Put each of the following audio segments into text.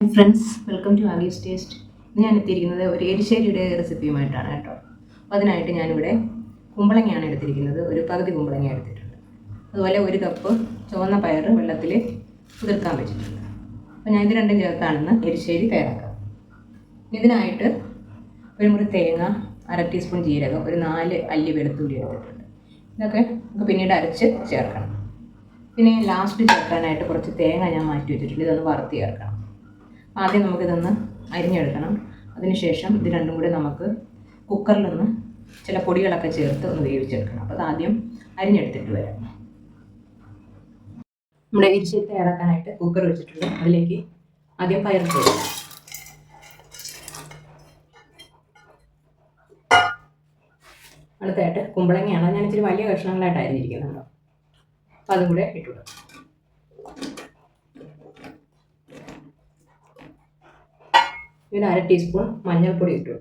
Friends welcome to Aagees taste ഞാൻ എത്തിയിരിക്കുന്നത് ഒരു എരിശ്ശേരിയുടെ റെസിപ്പിയുമായിട്ടാണ് കേട്ടോ. അപ്പോൾ അതിനായിട്ട് ഞാനിവിടെ കുമ്പളങ്ങയാണ് എടുത്തിരിക്കുന്നത്. ഒരു പകുതി കുമ്പളങ്ങ എടുത്തിട്ടുണ്ട്. അതുപോലെ ഒരു കപ്പ് ചുവന്ന പയർ വെള്ളത്തിൽ കുതിർക്കാൻ വെച്ചിട്ടുണ്ട്. അപ്പോൾ ഞാൻ ഇത് രണ്ടും ചേർത്താണെന്ന് എരിശ്ശേരി തയ്യാറാക്കാം. ഇതിനായിട്ട് ഒരു മുറി തേങ്ങ അര ടീസ്പൂൺ ജീരകം ഒരു നാല് അല്ലി വെളുത്തുള്ളി എടുത്തിട്ടുണ്ട്. ഇതൊക്കെ നമുക്ക് പിന്നീട് അരച്ച് ചേർക്കണം. പിന്നെ ലാസ്റ്റ് ചേർക്കാനായിട്ട് കുറച്ച് തേങ്ങ ഞാൻ മാറ്റി വെച്ചിട്ടുണ്ട്. ഇതൊന്ന് വറുത്ത് ചേർക്കണം. ആദ്യം നമുക്കിതൊന്ന് അരിഞ്ഞെടുക്കണം. അതിനുശേഷം ഇത് രണ്ടും കൂടി നമുക്ക് കുക്കറിലൊന്ന് ചില പൊടികളൊക്കെ ചേർത്ത് ഒന്ന് വേവിച്ചെടുക്കണം. അപ്പോൾ ആദ്യം അരിഞ്ഞെടുത്തിട്ട് വരാം. നമ്മുടെ ഇരിച്ചി തയ്യാറാക്കാനായിട്ട് കുക്കർ വെച്ചിട്ടുണ്ട്. അതിലേക്ക് ആദ്യം പയർ ചേർക്കാം അടുത്തായിട്ട് കുമ്പളങ്ങയാണ്. ഞാൻ ഇച്ചിരി വലിയ കഷ്ണങ്ങളായിട്ട് അരിഞ്ഞിരിക്കുന്നുണ്ടോ അപ്പോൾ അതും കൂടെ ഇട്ടുകൊടുക്കാം ഇതിന് അര ടീസ്പൂൺ മഞ്ഞൾപ്പൊടി ഇട്ടു.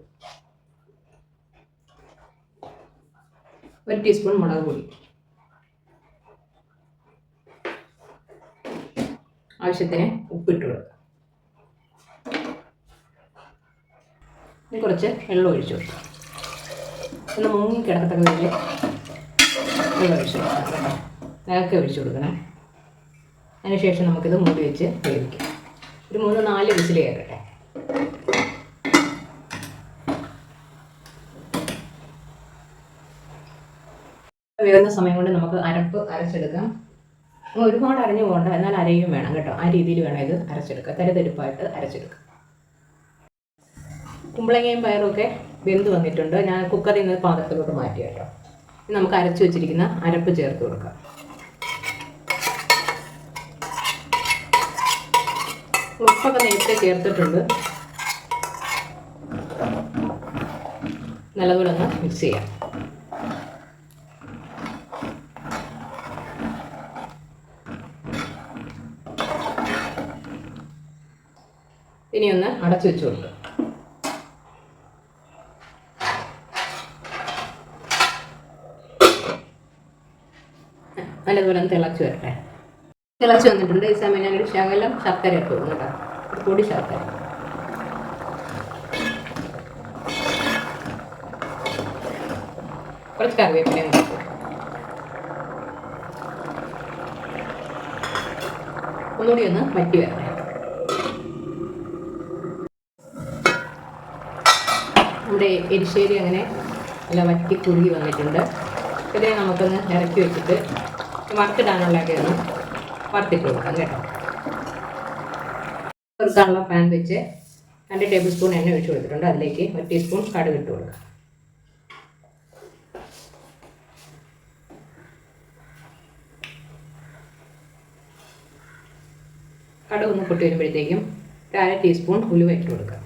ഒരു ടീസ്പൂൺ മുളക് പൊടി. ആവശ്യത്തിന് ഉപ്പിട്ട് കൊടുക്കുക കുറച്ച് വെള്ളം ഒഴിച്ചു കൊടുക്കുക ഒന്ന് മുങ്ങി കിടക്കത്തക്ക വിധത്തിൽ വെള്ളം ഒഴിച്ചു കൊടുക്കാം. ഒഴിച്ചു കൊടുക്കണം. അതിനുശേഷം നമുക്കിത് മൂടി വെച്ച് വേവിക്കാം. ഒരു മൂന്ന് നാല് വിസിൽ കയറട്ടെ വേകുന്ന സമയം കൊണ്ട് നമുക്ക് അരപ്പ് അരച്ചെടുക്കാം. ഒരുപാട് അരഞ്ഞു പോകണ്ട എന്നാൽ അരയും വേണം കേട്ടോ. ആ രീതിയിൽ വേണം ഇത് അരച്ചെടുക്കുക. തരതെരുപ്പായിട്ട് അരച്ചെടുക്കുക. കുമ്പളങ്ങയും പയറും ഒക്കെ വെന്ത് വന്നിട്ടുണ്ട്. ഞാൻ കുക്കറിൽ നിന്ന് പാത്രത്തിലോട്ട് മാറ്റി കേട്ടോ. ഇനി നമുക്ക് അരച്ചു വെച്ചിരിക്കുന്ന അരപ്പ് ചേർത്ത് കൊടുക്കാം. ഉപ്പൊക്കെ നേരത്തെ ചേർത്തിട്ടുണ്ട്. നല്ലതുപോലെ ഒന്ന് മിക്സ് ചെയ്യാം. ഇനി ഒന്ന് അടച്ചു വെച്ച് കൊടുക്കുക നല്ലതുപോലെ ഒന്ന് തിളച്ച് വരട്ടെ. തിളച്ച് വന്നിട്ടുണ്ട്. ഈ സമയം ഞാനൊരു ശകലം ശർക്കര ഇട്ട് കൊടുക്കും കേട്ടോ. പൊടി ശർക്കര. കുറച്ച് കറിവേപ്പില. ഒന്നുകൂടി ഒന്ന് വറ്റി വരട്ടെ. നമ്മുടെ എരിശ്ശേരി അങ്ങനെ നല്ല വറ്റി കുഴുകി വന്നിട്ടുണ്ട്. ഇതേ നമുക്കൊന്ന് ഇറക്കി വെച്ചിട്ട് വറുത്തിടാനുള്ളതൊക്കെ ഒന്ന് വറുത്തിട്ട് കൊടുക്കാം കേട്ടോ. വറുക്കാനുള്ള പാൻ വെച്ച് രണ്ട് ടേബിൾ സ്പൂൺ എണ്ണ ഒഴിച്ച് കൊടുത്തിട്ടുണ്ട്. അതിലേക്ക് ഒരു ടീസ്പൂൺ കടുക് ഇട്ട് കൊടുക്കാം. കടുക് ഒന്ന് പൊട്ടി വരുമ്പോഴത്തേക്കും ഒരു അര ടീസ്പൂൺ ഉലുവ ഇട്ട് കൊടുക്കാം.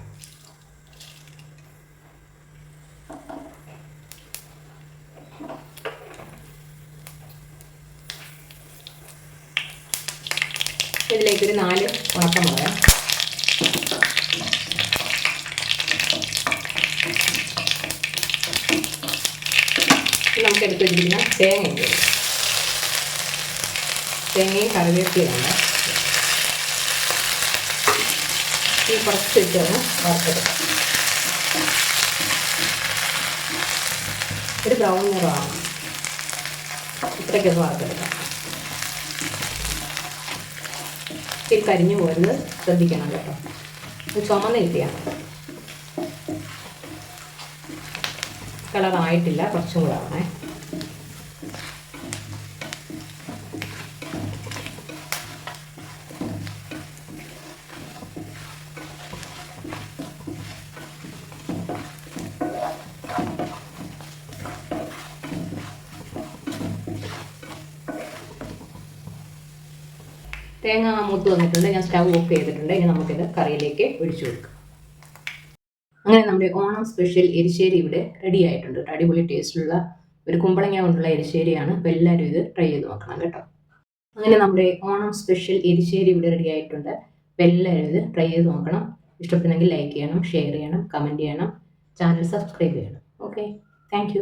ഇതിലേക്ക് ഒരു നാല് ഉണക്കമുളക് നമുക്ക് എടുത്ത് വെച്ചിരിക്കുന്ന തേങ്ങ ഇട്ട് കൊടുക്കാം. തേങ്ങയും കറിവേപ്പിലാണ് ഈ കുറച്ച് ഇട്ടൊന്ന് വറുത്തെടുക്കാം. ഒരു ബ്രൗൺ നിറമാണ്. ഇത്രയ്ക്കൊന്ന് വറുത്തെടുക്കാം. ഇത്തിരി കരിഞ്ഞു പോരുന്നത് ശ്രദ്ധിക്കണം കേട്ടോ. ഇത് ചുമന്ന് കിട്ടിയാണ് കളറായിട്ടില്ല കുറച്ചും കൂടെ ആവണേ. തേങ്ങ മൂത്ത് വന്നിട്ടുണ്ട് ഞാൻ സ്റ്റവ് ഓഫ് ചെയ്തിട്ടുണ്ട്. ഇനി നമുക്കിത് കറിയിലേക്ക് ഒഴിച്ചു കൊടുക്കാം. അങ്ങനെ നമ്മുടെ ഓണം സ്പെഷ്യൽ എരിശ്ശേരി ഇവിടെ റെഡി ആയിട്ടുണ്ട്. അടിപൊളി ടേസ്റ്റിലുള്ള ഒരു കുമ്പളങ്ങ കൊണ്ടുള്ള എരിശ്ശേരിയാണ്. അപ്പോൾ എല്ലാവരും ഇത് ട്രൈ ചെയ്ത് നോക്കണം കേട്ടോ. അങ്ങനെ നമ്മുടെ ഓണം സ്പെഷ്യൽ എരിശ്ശേരി ഇവിടെ റെഡി ആയിട്ടുണ്ട്. അപ്പോൾ എല്ലാവരും ഇത് ട്രൈ ചെയ്ത് നോക്കണം. ഇഷ്ടപ്പെടുന്നെങ്കിൽ ലൈക്ക് ചെയ്യണം ഷെയർ ചെയ്യണം കമന്റ് ചെയ്യണം ചാനൽ സബ്സ്ക്രൈബ് ചെയ്യണം. Okay thank